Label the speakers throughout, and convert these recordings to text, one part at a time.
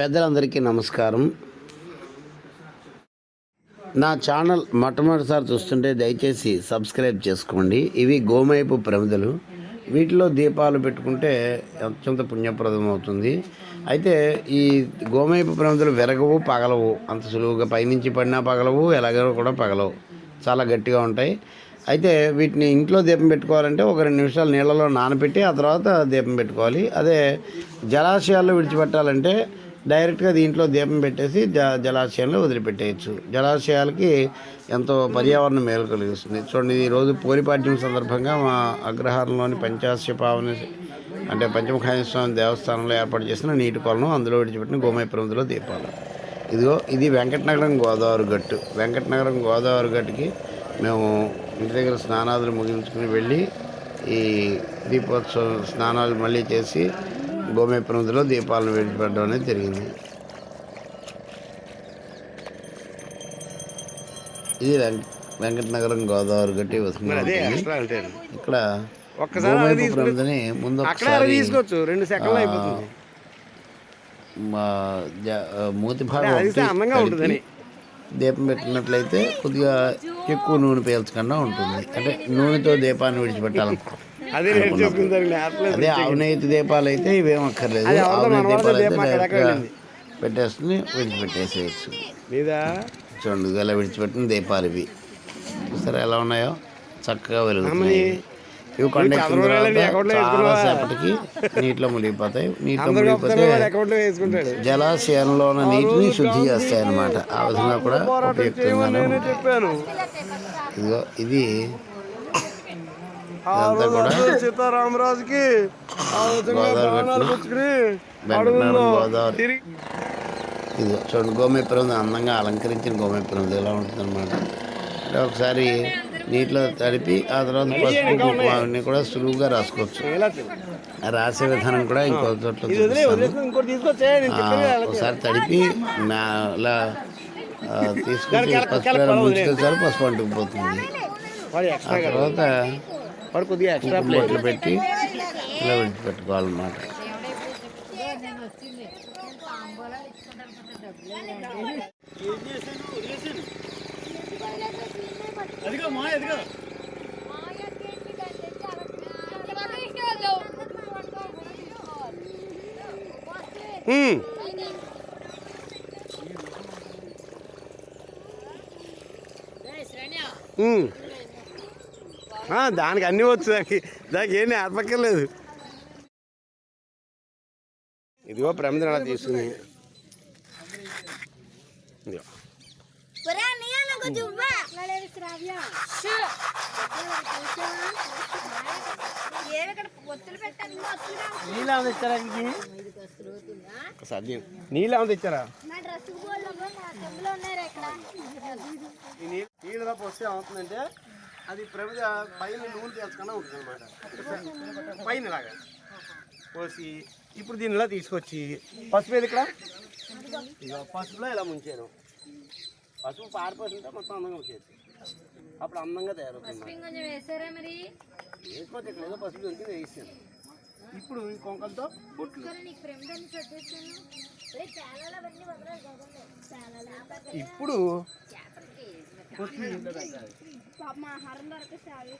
Speaker 1: పెద్దలందరికీ నమస్కారం. నా ఛానల్ మొట్టమొదటిసారి చూస్తుంటే దయచేసి సబ్స్క్రైబ్ చేసుకోండి. ఇవి గోమైపు ప్రమిదలు. వీటిలో దీపాలు పెట్టుకుంటే అత్యంత పుణ్యప్రదం అవుతుంది. అయితే ఈ గోమైపు ప్రమిదలు విరగవు పగలవు. అంత సులువుగా పైనుంచి పడినా పగలవు ఎలాగో కూడా పగలవు. చాలా గట్టిగా ఉంటాయి. అయితే వీటిని ఇంట్లో దీపం పెట్టుకోవాలంటే ఒక రెండు నిమిషాలు నీళ్ళలో నానబెట్టి ఆ తర్వాత దీపం పెట్టుకోవాలి. అదే జలాశయాల్లో విడిచిపెట్టాలంటే డైరెక్ట్గా దీంట్లో దీపం పెట్టేసి జ జలాశయంలో వదిలిపెట్టేయచ్చు. జలాశయాలకి ఎంతో పర్యావరణ మేలు కలిగిస్తుంది చూడండి ఈ రోజు పోలిపాడ్యం సందర్భంగా మా అగ్రహారంలోని పంచాస్య పావని అంటే పంచముఖాయ స్వామి దేవస్థానంలో ఏర్పాటు చేసిన నీటి కొలను అందులో విడిచిపెట్టిన గోమయ దీపాలు. ఇదిగో ఇది వెంకటనగరం గోదావరి గట్టు. వెంకటనగరం గోదావరి గట్టుకి మేము ఇంటి దగ్గర స్నానాదులు ముగించుకుని వెళ్ళి ఈ దీపోత్సవం స్నానాలు మళ్ళీ చేసి గోమయ ప్రమిదిలో దీపాలను విడిచిపెట్టడం అనేది జరిగింది. ఇది వెంక వెంకటనగరం గోదావరి గట్టి వస్తుంది ఇక్కడ ముందు
Speaker 2: తీసుకోవచ్చు. రెండు సెకండ్లు అయిపోతుంది.
Speaker 1: మూతి భాగం. దీపం పెట్టినట్లయితే కొద్దిగా ఎక్కువ నూనె పీల్చకుండా ఉంటుంది. అంటే నూనెతో దీపాన్ని విడిచిపెట్టాలనుకో.
Speaker 2: అది
Speaker 1: అవినీతి దీపాలు అయితే ఇవేం అక్కర్లేదు. అవినీతి దీపాలు అయితే విడిచిపెట్టేసేయచ్చు.
Speaker 2: లేదా
Speaker 1: చూడండి ఇలా విడిచిపెట్టిన దీపాలు ఇవి చూసారా ఎలా ఉన్నాయో? చక్కగా వెలుగుతున్నాయి. ఇవి కొండ ఎక్కిన
Speaker 2: చదవడం
Speaker 1: తర్వాత
Speaker 2: లేదండి, అకౌంట్లో
Speaker 1: చాలా
Speaker 2: వేసుకున్నావా?
Speaker 1: సేపటికి నీటిలో మునిగిపోతాయి. నీటిలో మునిగిపోతే జలాశయంలో ఉన్న నీటిని శుద్ధి చేస్తాయి అన్నమాట ఆ విధంగా కూడా ఉపయుక్తంగానే ఇదిగో ఇది
Speaker 2: తిరిగి
Speaker 1: ఇది చూడండి గోమయ ప్రమిద అందంగా అలంకరించిన గోమయ ప్రమిద ఎలా ఉంటుంది అనమాట అంటే ఒకసారి నీటిలో తడిపి ఆ తర్వాత పసుపు కుంకుమ అవన్నీ కూడా సులువుగా రాసుకోవచ్చు. రాసే విధానం కూడా ఇంకో చోట్ల
Speaker 2: ఇది అలా
Speaker 1: ఒకసారి తడిపి నా ఆ, తీసుకొచ్చి పసుపు పసుపు అంటుకుపోతుంది. ఆ తర్వాత
Speaker 2: వాడు కొద్దిగా ఎక్స్ట్రా
Speaker 1: కుంకుమ బొట్లు పెట్టి ఇలా విడిచిపెట్టుకోవాలన్నమాట
Speaker 2: అదిగో మా ఎదిగో హ్మ్. దానికి అన్నీ వచ్చు దానికి. దానికి ఏం నేర్పక్కర్లేదు ఇదిగో ప్రమిద అలా తీసుకుని ఇదిగో. నీళ్ళు ఏమైనా తెచ్చారా ఈ నీళ్ళు నీళ్ళలో పోస్తే ఏమవుతుందంటే అది ప్రమిద పైన నూనె తేల్చకుండా ఉంటుంది అనమాట పైన ఇలాగా పోసి ఇప్పుడు దీన్ని ఇలా తీసుకొచ్చి పసుపు ఏది ఇక్కడ? ఇక పసుపులో ఇలా ముంచాను. పసుపు పారిపోతుంటే మొత్తం అందంగా వచ్చేసి. అప్పుడు అందంగా తయారవుతుంది.
Speaker 3: కొంచెం వేసారా మరి?
Speaker 2: వేసుకోవచ్చు ఇక్కడ ఏదో పసుపు దొరికి వేసాను. ఇప్పుడు ఈ కొంకలతో బొట్లు. ఇప్పుడు బొట్లు ఇంట్లో పెట్టాలి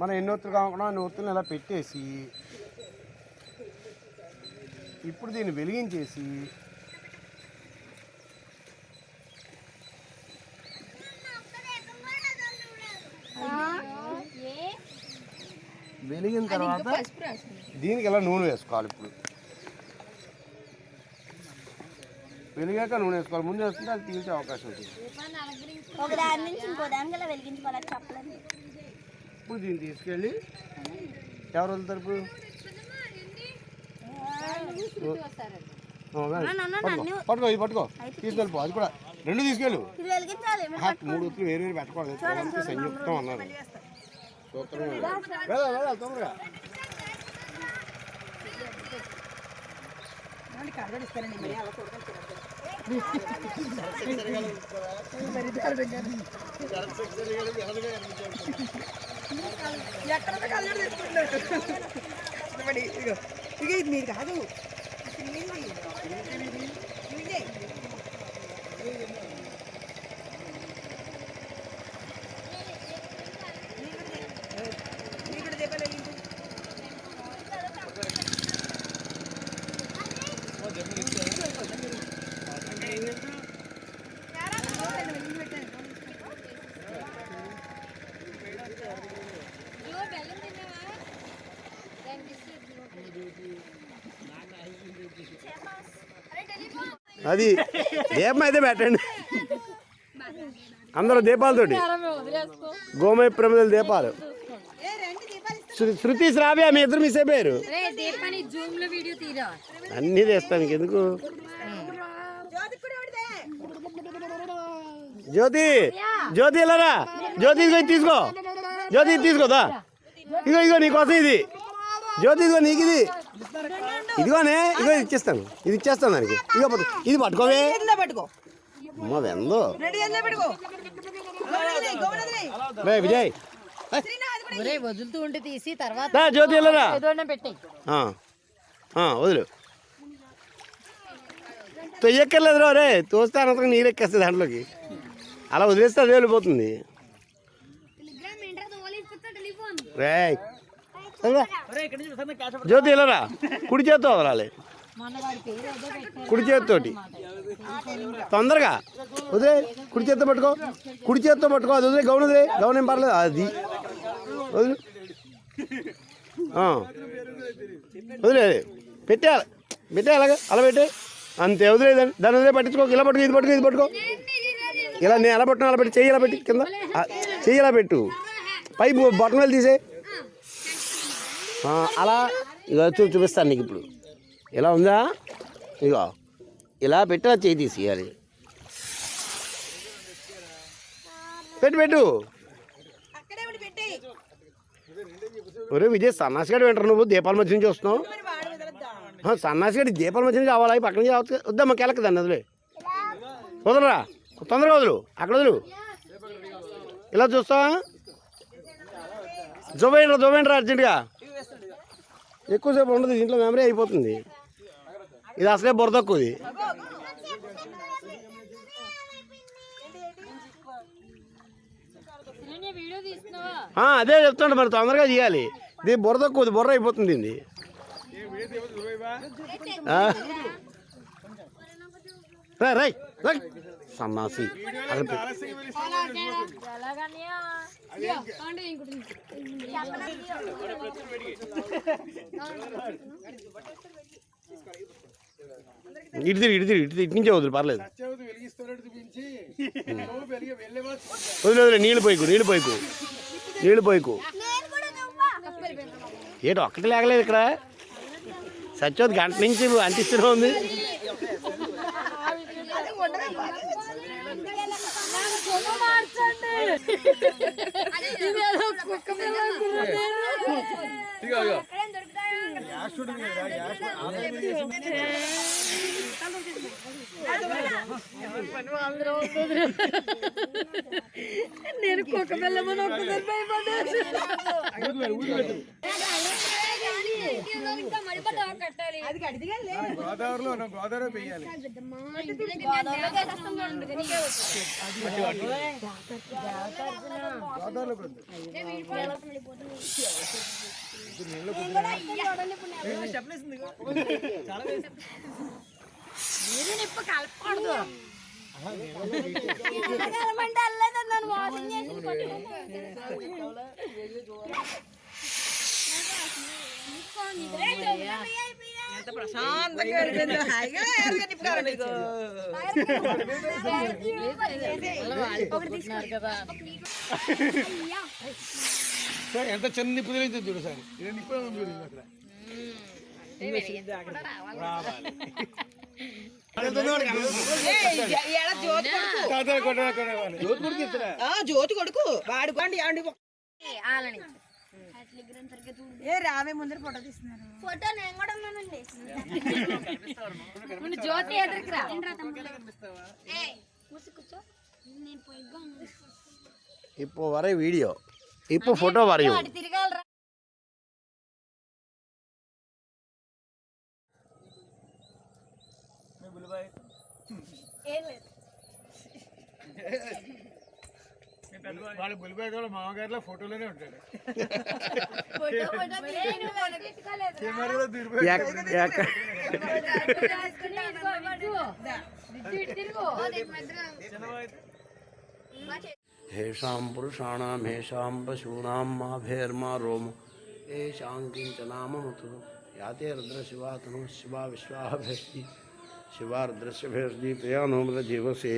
Speaker 2: మనం ఎన్ని ఒత్తులు కాకుండా అన్ని ఒత్తులు ఇలా పెట్టేసి ఇప్పుడు దీన్ని వెలిగించేసి వెలిగిన తర్వాత దీనికి ఇలా నూనె వేసుకోవాలి ఇప్పుడు? వెలిగాక నూనె వేసుకోవాలి. ముందు వేసుకుంటే అది తీల్చే అవకాశం ఉంటుంది.
Speaker 4: ఒక దాని నుంచి ఇంకో దానికి అలా వెలిగించుకోవాలి చెప్పలేదు
Speaker 2: ఇప్పుడు దీన్ని తీసుకెళ్ళి ఎవరు వదులుతారు ఇప్పుడు. పట్టుకో పట్టుకో ఇది పట్టుకో. తీసుకెళ్ళిపో అది కూడా. రెండు తీసుకెళ్ళు. మూడు ఒత్తులు వేరు వేరు పెట్టకూడదు. సంయుక్తం అన్నారు. సూత్రం ఎక్కడ వెళ్ళ తొందరగా
Speaker 5: ఇక ఇది మీరు కాదు అసలు ఏంది? ఇదే. ఇక్కడ దీపాలు వెలిగించు.
Speaker 3: జో బెల్లం తిన్నావా దానికి
Speaker 2: అది దీపం అయితే పెట్టండి. అందరూ దీపాలతోటి. గోమయ ప్రమిదల దీపాలు. శృతి శ్రావ్య మీ ఇద్దరు మిస్ అయిపోయారు. అన్నీ తెస్తాను ఎందుకు?
Speaker 5: జ్యోతి.
Speaker 2: జ్యోతి వెళ్ళరా? జ్యోతి ఇదిగో ఇది తీసుకో. జ్యోతి తీసుకోదా ఇదిగో ఇదిగో నీకోసం ఇది. జ్యోతి ఇదిగో నీకు ఇది. ఇదిగోనే ఇదిగో ఇది ఇచ్చేస్తాను. ఇది ఇచ్చేస్తాను దానికి ఇదిగో పట్టు. ఇది పట్టుకోవే
Speaker 5: పట్టుకో.
Speaker 2: అమ్మ వెందో. రే విజయ్.
Speaker 3: వదులుతూ ఉంటే తీసి తర్వాత
Speaker 2: జ్యోతి వెళ్ళరా? వదిలు. తొయ్యక్కర్లేదు రా రే తోస్తే అనంతరం నీరు ఎక్కేస్తుంది దాంట్లోకి. అలా వదిలేస్తే అదే వెళ్ళిపోతుంది రే జ్యోతి వెళ్ళరా? కుడి చేత్తో వదలాలి. కుడి చేత్తోటి. తొందరగా. వదిలే కుడి చేత్తో పట్టుకో. కుడి చేత్తో పట్టుకో అది వదిలే గౌన్ వదిలే. గౌన్ ఏం పర్లేదు అది. వదిలే. వదిలే పెట్టేయాలి. పెట్టే అలాగే అలా పెట్టే. అంతే వదిలేదండి దాని వదిలే పట్టించుకో. ఇలా పట్టుకో ఇది పట్టుకో ఇది పట్టుకో. ఇలా నేను ఎలా పట్టుకున్నా అలా పెట్టి చెయ్యి ఇలా పెట్టి కింద. చెయ్యి ఇలా పెట్టు. పై బొట్టం తీసే అలా ఇక చూ చూపిస్తాను నీకు ఇప్పుడు. ఇలా ఉందా? ఇగో ఇలా పెట్టి అలా చేయి తీసేయాలి. పెట్టు పెట్టు. ఒరే విజయ్ సన్నాసిగాడు వింటారు నువ్వు? దీపాల మధ్య నుంచి వస్తున్నావు.
Speaker 5: మరి
Speaker 2: సన్నాసిగాడి దీపాల మధ్య నుంచి కావాలా? పక్కన నుంచి రావచ్చు వద్దమ్మా కెలకదండి అదిలే వదలరా? తొందరగా వదులు. అక్కడ వదులు. ఇలా చూస్తావా? జోబేయండి జోబేయండి రా అర్జెంటుగా. ఎక్కువసేపు ఉండదు దీంట్లో మెమరీ అయిపోతుంది. ఇది అసలే బుర్ర తక్కువది అదే చెప్తాడు మరి తొందరగా చేయాలి. ఇది బుర్ర తక్కువది బుర్ర అయిపోతుంది ఇది ఆ? రై రై సన్నాసి అక్కడ పెట్టు.
Speaker 3: ఎలాగన్నయ్యా అంటే ఇంకోటి
Speaker 2: ఇటు తిరిగి ఇటు తిరిగి ఇటు తిరిగి, ఇటు నుంచే వదులు పర్లేదు వదిలే వదిలే నీళ్ళు పోయికు నీళ్ళు పోయికు నీళ్ళు పోయికు
Speaker 4: నేను కూడా నువ్వా
Speaker 2: ఏటో ఒక్కటి లేకలేదు ఇక్కడ సత్యోది గంట నుంచి అంటిస్తూనే ఉంది
Speaker 4: ఎక్కడేం దొరుకుతాయో
Speaker 3: నేను కుక్క పిల్లమని ఒక్కసారి భయపడ్డాను. ఇంకా మడిపడ్డా కట్టాలి గోదావరిలో కష్టంగా ఉంటుంది నీకే వచ్చు. కలపకూడదు
Speaker 4: అంటే అల్లేదని నన్ను మోసం చేసి
Speaker 5: ఎంత ప్రశాంతంగా. హాయిగా
Speaker 6: చిన్న నిప్పు తెలియదు చూడు సార్. నిప్పు చూడు అక్కడ.
Speaker 5: జ్యోతి కొడుకు. ఆ, ఏ రామే ముందర ఫోటో తీస్తున్నారు.
Speaker 4: ఫోటో నేను కూడా ఉన్నానండి.
Speaker 3: ముందు జ్యోతి ఎదురుకి రా
Speaker 4: ఇప్పుడు వరే
Speaker 2: వీడియో. ఇప్పుడు ఫోటో వరయు తిరగాలరా. ఏం
Speaker 3: లేదు.
Speaker 6: వాళ్ళ బుల్బాయ్ వాళ్ళ మామగారిలో ఫోటోలోనే ఉంటాడు. కెమెరాలో దిగిపోయాడు
Speaker 1: హేషాం పురుషాణం హేషాం పశూనాం మా భేర్మా రోమ. ఏషాం కించనామతు యాతే రుద్రశివా తను శివా విశ్వాభేష్టి శివా రుద్రశ భేష్టి జీవసే.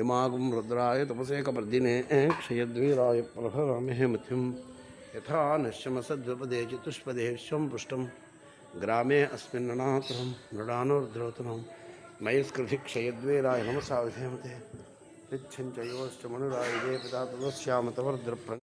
Speaker 1: इमागुं रुद्राय तपसेकपर्दिने क्षयद्वीराय प्रभवामहे मथ्यं यथा नश्यमसद्विपदे चतुष्पदे स्वं पृष्टं ग्रामे अस्मिन् नृणातुरं नृणानोर्ध्रोतुरं मयस्कृतिक्षयद्वीराय नमसा विधेमते यच्छञ्च मनुराय दे पिता तदस्यामतवर्द्रप्र